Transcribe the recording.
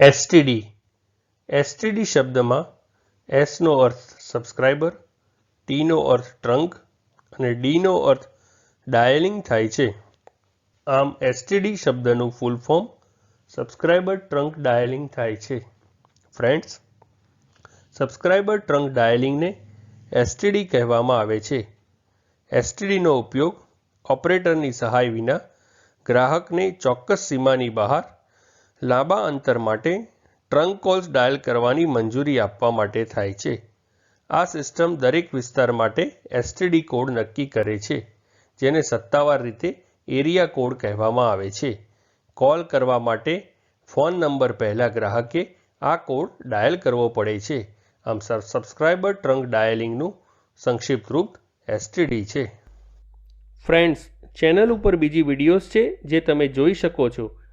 STD STD શબ્દમાં એસનો અર્થ subscriber ટીનો અર્થ ટ્રંક અને ડીનો અર્થ dialling થાય છે. આમ એસટીડી શબ્દનું full form subscriber trunk dialing થાય છે. ફ્રેન્ડ્સ સબસ્ક્રાઇબર ટ્રંક ડાયલિંગને એસટીડી કહેવામાં આવે છે. એસટીડીનો ઉપયોગ ઓપરેટરની સહાય વિના ગ્રાહકને ચોક્કસ સીમાની બહાર લાંબા અંતર માટે ટ્રંક કોલ્સ ડાયલ કરવાની મંજૂરી આપવા માટે થાય છે. આ સિસ્ટમ દરેક વિસ્તાર માટે એસટીડી કોડ નક્કી કરે છે, જેને સત્તાવાર રીતે એરિયા કોડ કહેવામાં આવે છે. કોલ કરવા માટે ફોન નંબર પહેલાં ગ્રાહકે આ કોડ ડાયલ કરવો પડે છે. આમ સબસ્ક્રાઇબર ટ્રંક ડાયલિંગનું સંક્ષિપ્ત રૂપ એસટીડી છે. ફ્રેન્ડ્સ ચેનલ ઉપર બીજી વિડીયોઝ છે, જે તમે જોઈ શકો છો.